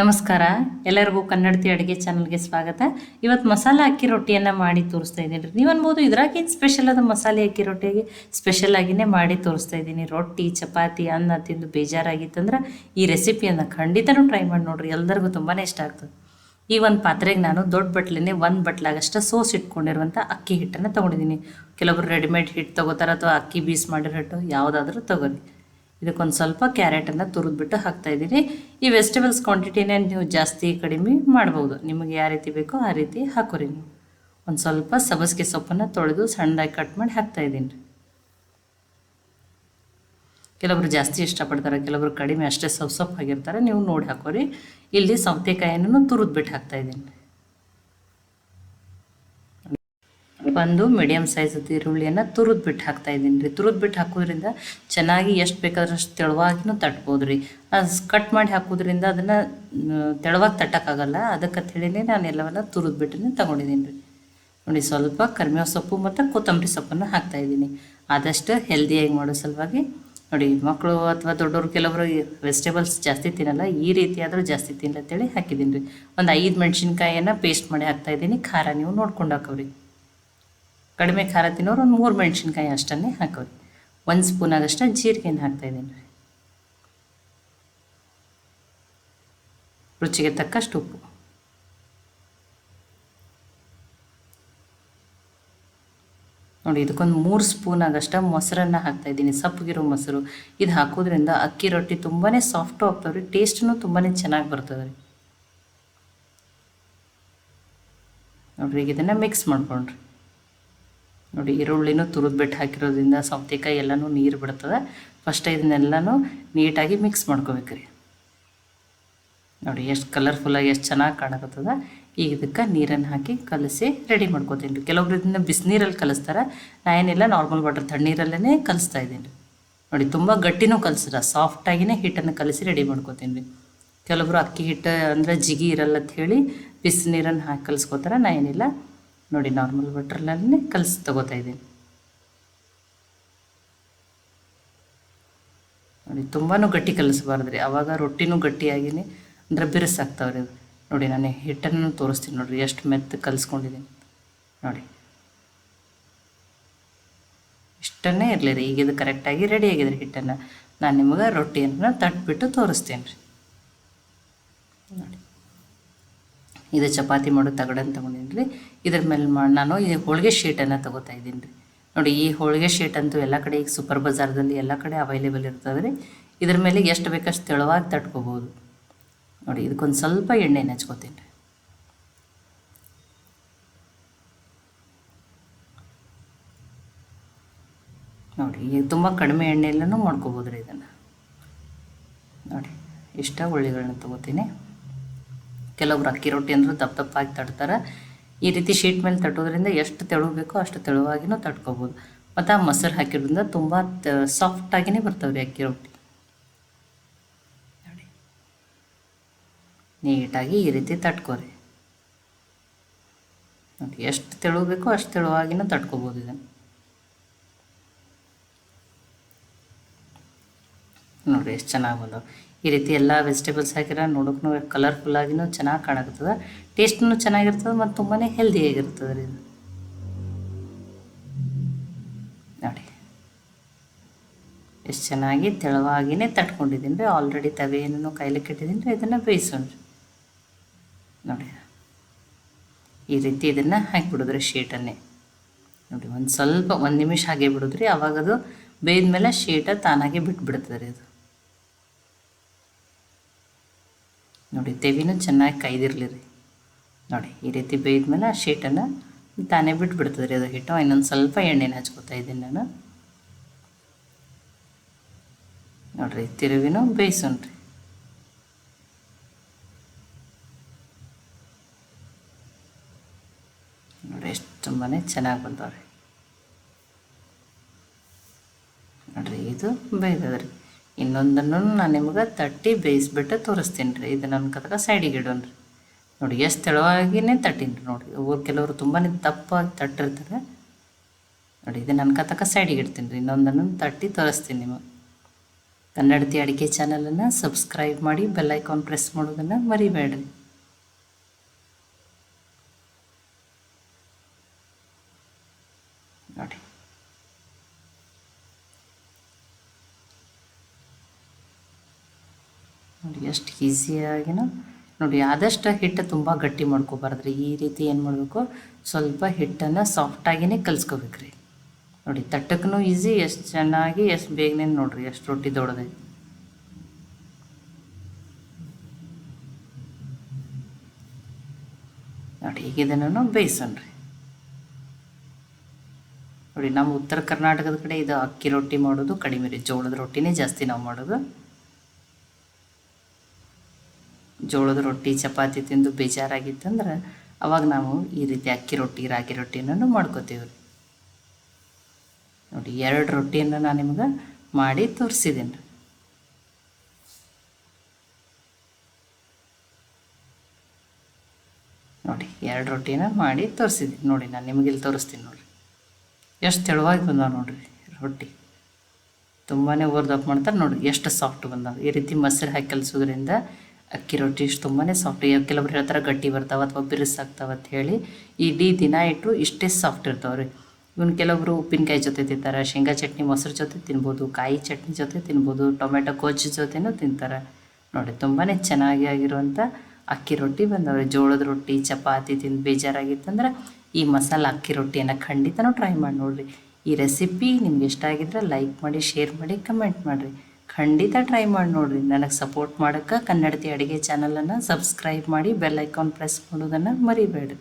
ನಮಸ್ಕಾರ. ಎಲ್ಲರಿಗೂ ಕನ್ನಡತಿ ಅಡುಗೆ ಚಾನಲ್ಗೆ ಸ್ವಾಗತ. ಇವತ್ತು ಮಸಾಲೆ ಅಕ್ಕಿ ರೊಟ್ಟಿಯನ್ನು ಮಾಡಿ ತೋರಿಸ್ತಾ ಇದ್ದೀನಿ ರೀ. ನೀವು ಅನ್ಬೋದು ಇದ್ರಾಗೇನು ಸ್ಪೆಷಲ್ ಅದು ಮಸಾಲೆ ಅಕ್ಕಿ ರೊಟ್ಟಿಗೆ? ಸ್ಪೆಷಲ್ ಆಗಿನೇ ಮಾಡಿ ತೋರಿಸ್ತಾ ಇದ್ದೀನಿ. ರೊಟ್ಟಿ, ಚಪಾತಿ, ಅನ್ನ ತಿಂದು ಬೇಜಾರಾಗಿತ್ತಂದ್ರೆ ಈ ರೆಸಿಪಿಯನ್ನು ಖಂಡಿತನೂ ಟ್ರೈ ಮಾಡಿ ನೋಡ್ರಿ. ಎಲ್ಲರಿಗೂ ತುಂಬಾ ಇಷ್ಟ ಆಗ್ತದೆ. ಈ ಒಂದು ಪಾತ್ರೆಗೆ ನಾನು ದೊಡ್ಡ ಬಟ್ಲೇ ಒಂದು ಬಟ್ಲಾಗಷ್ಟು ಸೋಸ್ ಇಟ್ಕೊಂಡಿರುವಂಥ ಅಕ್ಕಿ ಹಿಟ್ಟನ್ನು ತೊಗೊಂಡಿದ್ದೀನಿ. ಕೆಲವರು ರೆಡಿಮೇಡ್ ಹಿಟ್ಟು ತೊಗೋತಾರೆ ಅಥವಾ ಅಕ್ಕಿ ಬೀಸ್ ಮಾಡಿರೋ ಹಿಟ್ಟು ಯಾವುದಾದ್ರೂ ತೊಗೊರಿ ಇದಕ್ಕೊಂದು ಸ್ವಲ್ಪ ಕ್ಯಾರೆಟನ್ನು ತುರಿದ್ಬಿಟ್ಟು ಹಾಕ್ತಾ ಇದ್ದೀನಿ. ಈ ವೆಜಿಟೇಬಲ್ಸ್ ಕ್ವಾಂಟಿಟಿನ ನೀವು ಜಾಸ್ತಿ ಕಡಿಮೆ ಮಾಡ್ಬೋದು. ನಿಮಗೆ ಯಾವ ರೀತಿ ಬೇಕೋ ಆ ರೀತಿ ಹಾಕೋರಿ ನೀವು. ಒಂದು ಸ್ವಲ್ಪ ಸಬಸ್ಗೆ ಸೊಪ್ಪನ್ನು ತೊಳೆದು ಸಣ್ಣದಾಗಿ ಕಟ್ ಮಾಡಿ ಹಾಕ್ತಾ ಇದ್ದೀನಿ. ರೀ ಕೆಲವರು ಜಾಸ್ತಿ ಇಷ್ಟಪಡ್ತಾರೆ, ಕೆಲವರು ಕಡಿಮೆ ಅಷ್ಟೇ ಸೊಪ್ಪು ಸೊಪ್ಪು ಆಗಿರ್ತಾರೆ, ನೀವು ನೋಡಿ ಹಾಕೋರಿ. ಇಲ್ಲಿ ಸೌತೆಕಾಯಿಯನ್ನು ತುರಿದ್ಬಿಟ್ಟು ಹಾಕ್ತಾ ಇದ್ದೀನಿ ಒಂದು ಮೀಡಿಯಮ್ ಸೈಜ್ ಈರುಳ್ಳಿಯನ್ನು ತುರಿದ್ಬಿಟ್ಟು ಹಾಕ್ತಾ ಇದ್ದೀನಿ ರೀ. ತುರಿದ್ಬಿಟ್ಟು ಹಾಕೋದ್ರಿಂದ ಚೆನ್ನಾಗಿ ಎಷ್ಟು ಬೇಕಾದ್ರೆ ಅಷ್ಟು ತೆಳುವಾಗಿನೂ ತಟ್ಬೋದು ರೀ. ಕಟ್ ಮಾಡಿ ಹಾಕೋದ್ರಿಂದ ಅದನ್ನು ತೆಳುವಾಗಿ ತಟ್ಟೋಕ್ಕಾಗಲ್ಲ. ಅದಕ್ಕೆ ನಾನು ಎಲ್ಲವನ್ನ ತುರಿದ್ಬಿಟ್ಟು ತೊಗೊಂಡಿದ್ದೀನಿ ರೀ. ನೋಡಿ, ಸ್ವಲ್ಪ ಕರಿಬೇವು ಸೊಪ್ಪು ಮತ್ತು ಕೊತ್ತಂಬರಿ ಸೊಪ್ಪನ್ನು ಹಾಕ್ತಾ ಇದ್ದೀನಿ. ಆದಷ್ಟು ಹೆಲ್ದಿಯಾಗಿ ಮಾಡೋ ಸಲುವಾಗಿ ನೋಡಿ ಮಕ್ಕಳು ಅಥವಾ ದೊಡ್ಡವರು ಕೆಲವರು ವೆಜಿಟೇಬಲ್ಸ್ ಜಾಸ್ತಿ ತಿನ್ನಲ್ಲ, ಈ ರೀತಿ ಆದರೂ ಜಾಸ್ತಿ ತಿನ್ನತ್ತೇಳಿ ಹಾಕಿದ್ದೀನಿ ರೀ. ಒಂದು ಐದು ಮೆಣಸಿನ್ಕಾಯಿಯನ್ನು ಪೇಸ್ಟ್ ಮಾಡಿ ಹಾಕ್ತಾ ಇದ್ದೀನಿ. ಖಾರ ನೀವು ನೋಡ್ಕೊಂಡು ಹಾಕೋರಿ ಕಡಿಮೆ ಖಾರ ತಿನ್ನೋರು ಒಂದು ಮೂರು ಮೆಣಸಿನ್ಕಾಯಿ ಅಷ್ಟನ್ನೇ ಹಾಕೋದು. ಒಂದು ಸ್ಪೂನ್ ಆದಷ್ಟು ಜೀರಿಗೆಯನ್ನು ಹಾಕ್ತಾಯಿದ್ದೀನಿ ರುಚಿಗೆ ತಕ್ಕಷ್ಟು ಉಪ್ಪು. ನೋಡಿ, ಇದಕ್ಕೊಂದು ಮೂರು ಸ್ಪೂನ್ ಆಗಷ್ಟು ಮೊಸರನ್ನು ಹಾಕ್ತಾಯಿದ್ದೀನಿ ಸಪ್ಪಗಿರೋ ಮೊಸರು. ಇದು ಹಾಕೋದ್ರಿಂದ ಅಕ್ಕಿ ರೊಟ್ಟಿ ತುಂಬಾ ಸಾಫ್ಟು ಆಗ್ತಾವೆ ರೀ. ಟೇಸ್ಟೂ ತುಂಬಾ ಚೆನ್ನಾಗಿ ಬರ್ತದೆ ರೀ. ನೋಡ್ರಿ ಈಗ ಇದನ್ನು ಮಿಕ್ಸ್ ಮಾಡ್ಕೊಂಡ್ರಿ. ನೋಡಿ, ಈರುಳ್ಳಿನೂ ತುರಿದ್ಬಿಟ್ಟು ಹಾಕಿರೋದ್ರಿಂದ ಸೌತೆಕಾಯಿ ಎಲ್ಲನೂ ನೀರು ಬಿಡ್ತದೆ. ಫಸ್ಟ್ ಇದನ್ನೆಲ್ಲನೂ ನೀಟಾಗಿ ಮಿಕ್ಸ್ ಮಾಡ್ಕೋಬೇಕು ರೀ. ನೋಡಿ, ಎಷ್ಟು ಕಲರ್ಫುಲ್ಲಾಗಿ ಎಷ್ಟು ಚೆನ್ನಾಗಿ ಕಾಣಕತ್ತದ. ಈಗ ಇದಕ್ಕೆ ನೀರನ್ನು ಹಾಕಿ ಕಲಸಿ ರೆಡಿ ಮಾಡ್ಕೋತೀನಿ ರೀ. ಕೆಲವೊಬ್ರು ಇದನ್ನ ಬಿಸಿನೀರಲ್ಲಿ ಕಲಿಸ್ತಾರೆ. ನಾ ಏನಿಲ್ಲ ನಾರ್ಮಲ್ ವಾಟರ್ ತಣ್ಣೀರಲ್ಲೇ ಕಲಿಸ್ತಾ ಇದ್ದೀನಿ ರೀ. ನೋಡಿ, ತುಂಬ ಗಟ್ಟಿನೂ ಕಲಿಸಿರ ಸಾಫ್ಟಾಗಿನೇ ಹಿಟ್ಟನ್ನು ಕಲಸಿ ರೆಡಿ ಮಾಡ್ಕೋತೀನಿ ರೀ. ಕೆಲವೊಬ್ರು ಅಕ್ಕಿ ಹಿಟ್ಟು ಅಂದರೆ ಜಿಗಿ ಇರಲ್ಲ ಅಂತ ಹೇಳಿ ಬಿಸಿನೀರನ್ನು ಹಾಕಿ ಕಲಿಸ್ಕೋತಾರೆ. ನಾ ಏನಿಲ್ಲ ನೋಡಿ ನಾರ್ಮಲ್ ವಾಟ್ರಲ್ಲೇ ಕಲಸಿ ತಗೋತಾ ಇದ್ದೀನಿ. ನೋಡಿ ತುಂಬಾ ಗಟ್ಟಿ ಕಲಿಸ್ಬಾರ್ದು ರೀ ಆವಾಗ ರೊಟ್ಟಿನೂ ಗಟ್ಟಿಯಾಗಿನೇ ಅಂದರೆ ಬಿರುಸಾಗ್ತಾವೆ ರೀ ನೋಡಿ, ನಾನು ಹಿಟ್ಟನ್ನು ತೋರಿಸ್ತೀನಿ ನೋಡಿರಿ, ಎಷ್ಟು ಮೆತ್ತ ಕಲಿಸ್ಕೊಂಡಿದ್ದೀನಿ. ನೋಡಿ. ಇಷ್ಟನ್ನೇ ಇರಲಿ ರೀ, ಈಗ ಇದು ಕರೆಕ್ಟಾಗಿ ರೆಡಿ ಆಗಿದೆ ಹಿಟ್ಟನ್ನು. ನಾನು ನಿಮಗೆ ರೊಟ್ಟಿಯನ್ನು ತಟ್ಬಿಟ್ಟು ತೋರಿಸ್ತೀನಿ ರೀ ನೋಡಿ. ಇದು ಚಪಾತಿ ಮಾಡೋ ತಗಡನ್ನು ತೊಗೊಂಡಿನಿ ರೀ ಇದ್ರ ಮೇಲೆ ಮಾಡಿ ನಾನು ಈ ಹೋಳಿಗೆ ಶೀಟನ್ನು ತೊಗೋತಾ ಇದ್ದೀನಿ ರೀ. ನೋಡಿ, ಈ ಹೋಳಿಗೆ ಶೀಟ್ ಅಂತೂ ಎಲ್ಲ ಕಡೆ ಈಗ ಸೂಪರ್ ಬಜಾರ್ದಲ್ಲಿ ಎಲ್ಲ ಕಡೆ ಅವೈಲೇಬಲ್ ಇರ್ತದೆ ರೀ. ಇದ್ರ ಮೇಲೆ ಎಷ್ಟು ಬೇಕಷ್ಟು ತೆಳುವಾಗಿ ತಟ್ಕೋಬೋದು. ನೋಡಿ, ಇದಕ್ಕೊಂದು ಸ್ವಲ್ಪ ಎಣ್ಣೆ ಹಚ್ಕೋತೀನಿ ರೀ. ನೋಡಿ, ಈಗ ತುಂಬ ಕಡಿಮೆ ಎಣ್ಣೆಯಲ್ಲೂ ಮಾಡ್ಕೋಬೋದು ರೀ ಇದನ್ನು. ನೋಡಿ, ಇಷ್ಟ ಉಳ್ಳಿಗಳನ್ನ ತೊಗೋತೀನಿ. ಕೆಲವೊಬ್ರು ಅಕ್ಕಿ ರೊಟ್ಟಿ ಅಂದ್ರೆ ದಪ್ಪ ದಪ್ಪಾಗಿ ತಟ್ತಾರೆ ಈ ರೀತಿ ಶೀಟ್ ಮೇಲೆ ತಟ್ಟೋದ್ರಿಂದ ಎಷ್ಟು ತೆಳು ಬೇಕೋ ಅಷ್ಟು ತೆಳುವಾಗಿನೂ ತಟ್ಕೋಬೋದು. ಮತ್ತು ಆ ಮೊಸರು ಹಾಕಿರೋದ್ರಿಂದ ತುಂಬ ಸಾಫ್ಟಾಗಿಯೇ ಬರ್ತವೆ ರೀ ಅಕ್ಕಿ ರೊಟ್ಟಿ. ನೋಡಿ. ನೀಟಾಗಿ ಈ ರೀತಿ ತಟ್ಕೋರಿ. ನೋಡಿ, ಎಷ್ಟು ತೆಳು ಬೇಕೋ ಅಷ್ಟು ತೆಳುವಾಗಿನೂ ತಟ್ಕೋಬೋದು ಇದನ್ನು. ನೋಡಿ, ಎಷ್ಟು ಚೆನ್ನಾಗಿ ಬಂದವು. ಈ ರೀತಿ ಎಲ್ಲ ವೆಜಿಟೇಬಲ್ಸ್ ಹಾಕಿರ ನೋಡೋಕ್ಕೂ ಕಲರ್ಫುಲ್ಲಾಗಿನೂ ಚೆನ್ನಾಗಿ ಕಾಣಕತ್ತದ. ಟೇಸ್ಟ್ನು ಚೆನ್ನಾಗಿರ್ತದೆ ಮತ್ತು ತುಂಬಾ ಹೆಲ್ದಿಯಾಗಿರ್ತದೆ ರೀ ಇದು. ನೋಡಿ. ಎಷ್ಟು ಚೆನ್ನಾಗಿ ತೆಳುವಾಗಿನೇ ತಟ್ಕೊಂಡಿದ್ದೀನಿ ರೀ. ಆಲ್ರೆಡಿ ತವೇನೂ ಕೈಲಿ ಇಟ್ಟಿದ್ದೀನಿ ರೀ. ಇದನ್ನು ಬೇಯಿಸೋಣ ನೋಡಿ. ಈ ರೀತಿ ಇದನ್ನು ಹಾಕಿಬಿಡೋದ್ರಿ ಶೀಟನ್ನೇ ನೋಡಿ, ಒಂದು ಸ್ವಲ್ಪ, ಒಂದು ನಿಮಿಷ ಹಾಗೆ ಬಿಡೋದ್ರಿ. ಅವಾಗ ಅದು ಬೇಯ್ದ ಮೇಲೆ ಶೀಟ ತಾನಾಗೆ ಬಿಟ್ಬಿಡ್ತದೆ ರೀ ಅದು. ನೋಡಿ, ತೆವಿನೂ ಚೆನ್ನಾಗಿ ಕೈದಿರಲಿ ರೀ. ನೋಡಿ, ಈ ರೀತಿ ಬೇಯ್ದ್ಮೇಲೆ ಆ ಶೀಟನ್ನು ತಾನೇ ಬಿಟ್ಬಿಡ್ತದೆ ರೀ ಅದು ಹಿಟ್ಟು. ಇನ್ನೊಂದು ಸ್ವಲ್ಪ ಎಣ್ಣೆನ ಹಚ್ಕೋತಾ ಇದ್ದೀನಿ ನಾನು. ನೋಡಿರಿ, ತಿರುವಿನೂ ಬೇಯಿಸೋಣ ರೀ. ನೋಡಿ ಎಷ್ಟು ತುಂಬಾ ಚೆನ್ನಾಗಿ ಬಂದವ್ರಿ. ನೋಡಿರಿ, ಇದು ಬೇಯ್ದದ ರೀ ಇನ್ನೊಂದನ್ನು ನಾನು ನಿಮ್ಗೆ ತಟ್ಟಿ ಬೇಯಿಸ್ಬಿಟ್ಟು ತೋರಿಸ್ತೀನಿ ರೀ. ಇದು ನನ್ನ ಕದಕ ಸೈಡಿಗೆ ಇಡೋಣ ರೀ ನೋಡಿ, ಎಷ್ಟು ತೆಳುವಾಗಿನೇ ತಟ್ಟೀನಿ ರೀ ನೋಡಿ ಊರು ಕೆಲವರು ತುಂಬಾ ತಪ್ಪಾಗಿ ತಟ್ಟಿರ್ತಾರೆ. ನೋಡಿ, ಇದು ನನ್ನ ಕತಕ ಸೈಡಿಗೆ ಇಡ್ತೀನಿ ರೀ. ಇನ್ನೊಂದನ್ನು ತಟ್ಟಿ ತೋರಿಸ್ತೀನಿ ನಿಮಗೆ. ಕನ್ನಡತಿ ಅಡುಗೆ ಚಾನಲನ್ನು ಸಬ್ಸ್ಕ್ರೈಬ್ ಮಾಡಿ ಬೆಲ್ ಐಕಾನ್ ಪ್ರೆಸ್ ಮಾಡೋದನ್ನು ಮರಿಬೇಡ್ರಿ ನೋಡಿ ನೋಡಿ ಎಷ್ಟು ಈಸಿಯಾಗಿನ ನೋಡಿ ಆದಷ್ಟು ಹಿಟ್ಟು ತುಂಬ ಗಟ್ಟಿ ಮಾಡ್ಕೋಬಾರ್ದ್ರಿ. ಈ ರೀತಿ ಏನು ಮಾಡಬೇಕು? ಸ್ವಲ್ಪ ಹಿಟ್ಟನ್ನು ಸಾಫ್ಟಾಗಿಯೇ ಕಲಿಸ್ಕೋಬೇಕ್ರಿ. ನೋಡಿ ತಟ್ಟಕ್ಕೂ ಈಸಿ ಎಷ್ಟು ಚೆನ್ನಾಗಿ, ಎಷ್ಟು ಬೇಗನೆ ನೋಡ್ರಿ, ಎಷ್ಟು ರೊಟ್ಟಿ ದೊಡ್ಡದೆ. ನೋಡಿ ಈಗ ಇದನ್ನು ಬೇಯಿಸೋಣ್ರಿ. ನೋಡಿ ನಮ್ಮ ಉತ್ತರ ಕರ್ನಾಟಕದ ಕಡೆ ಇದು ಅಕ್ಕಿ ರೊಟ್ಟಿ ಮಾಡೋದು, ಕಡಿಮೆ ರೀ. ಜೋಳದ ರೊಟ್ಟಿನೇ ಜಾಸ್ತಿ ನಾವು ಮಾಡೋದು. ಜೋಳದ ರೊಟ್ಟಿ, ಚಪಾತಿ ತಿಂದು ಬೇಜಾರಾಗಿತ್ತಂದ್ರೆ ಅವಾಗ ನಾವು ಈ ರೀತಿ ಅಕ್ಕಿ ರೊಟ್ಟಿ, ರಾಗಿ ರೊಟ್ಟಿನೂ ಮಾಡ್ಕೋತೀವಿ ರೀ. ನೋಡಿ, ಎರಡು ರೊಟ್ಟಿಯನ್ನು ನಾನು ನಿಮ್ಗೆ ಮಾಡಿ ತೋರಿಸಿದ್ದೀನಿ ರೀ. ನೋಡಿ, ಎರಡು ರೊಟ್ಟಿನ ಮಾಡಿ ತೋರಿಸಿದ್ದೀನಿ ನೋಡಿ, ನಾನು ನಿಮಗೆ ಇಲ್ಲಿ ತೋರಿಸ್ತೀನಿ ನೋಡಿರಿ. ಎಷ್ಟು ತೆಳುವಾಗಿ ಬಂದವೆ ನೋಡಿರಿ ರೊಟ್ಟಿ. ತುಂಬಾ ಓರ್ದಪ್ ಮಾಡ್ತಾರೆ ನೋಡಿ ಎಷ್ಟು ಸಾಫ್ಟ್ ಬಂದಾವ. ಈ ರೀತಿ ಮೊಸರು ಹಾಕಿ ಕಲಿಸೋದ್ರಿಂದ ಅಕ್ಕಿ ರೊಟ್ಟಿ ಇಷ್ಟು ತುಂಬಾ ಸಾಫ್ಟ್ ಕೆಲವರು ಹೇಳ್ತಾರೆ ಗಟ್ಟಿ ಬರ್ತಾವೆ ಅಥವಾ ಬಿರುಸಾಗ್ತಾವ ಅಂತ ಹೇಳಿ. ಇಡೀ ದಿನ ಇಟ್ಟರು ಇಷ್ಟೇ ಸಾಫ್ಟ್ ಇರ್ತಾವೆ ರೀ. ಇವನು ಕೆಲವರು ಉಪ್ಪಿನಕಾಯಿ ಜೊತೆ ತಿಂತಾರೆ, ಶೇಂಗಾ ಚಟ್ನಿ, ಮೊಸರು ಜೊತೆ ತಿನ್ಬೋದು, ಕಾಯಿ ಚಟ್ನಿ ಜೊತೆ ತಿನ್ಬೋದು, ಟೊಮೆಟೊ ಗೊಜ್ಜು ಜೊತೆನೂ ತಿಂತಾರೆ. ನೋಡಿ ತುಂಬಾ ಚೆನ್ನಾಗಿ ಆಗಿರುವಂಥ ಅಕ್ಕಿ ರೊಟ್ಟಿ ಬಂದವ್ರಿ. ಜೋಳದ ರೊಟ್ಟಿ, ಚಪಾತಿ ತಿಂದು ಬೇಜಾರಾಗಿತ್ತಂದ್ರೆ ಈ ಮಸಾಲ ಅಕ್ಕಿ ರೊಟ್ಟಿಯನ್ನು ಖಂಡಿತನೂ ಟ್ರೈ ಮಾಡಿ ನೋಡಿರಿ. ಈ ರೆಸಿಪಿ ನಿಮ್ಗೆ ಇಷ್ಟ ಆಗಿದ್ರೆ ಲೈಕ್ ಮಾಡಿ ಶೇರ್ ಮಾಡಿ ಕಮೆಂಟ್ ಮಾಡಿರಿ. ಖಂಡಿತ ಟ್ರೈ ಮಾಡಿ ನೋಡಿರಿ. ನನಗೆ ಸಪೋರ್ಟ್ ಮಾಡೋಕ್ಕೆ ಕನ್ನಡತಿ ಅಡುಗೆ ಚಾನಲನ್ನು ಸಬ್ಸ್ಕ್ರೈಬ್ ಮಾಡಿ ಬೆಲ್ ಐಕಾನ್ ಪ್ರೆಸ್ ಮಾಡೋದನ್ನು ಮರಿಬೇಡ್ರಿ.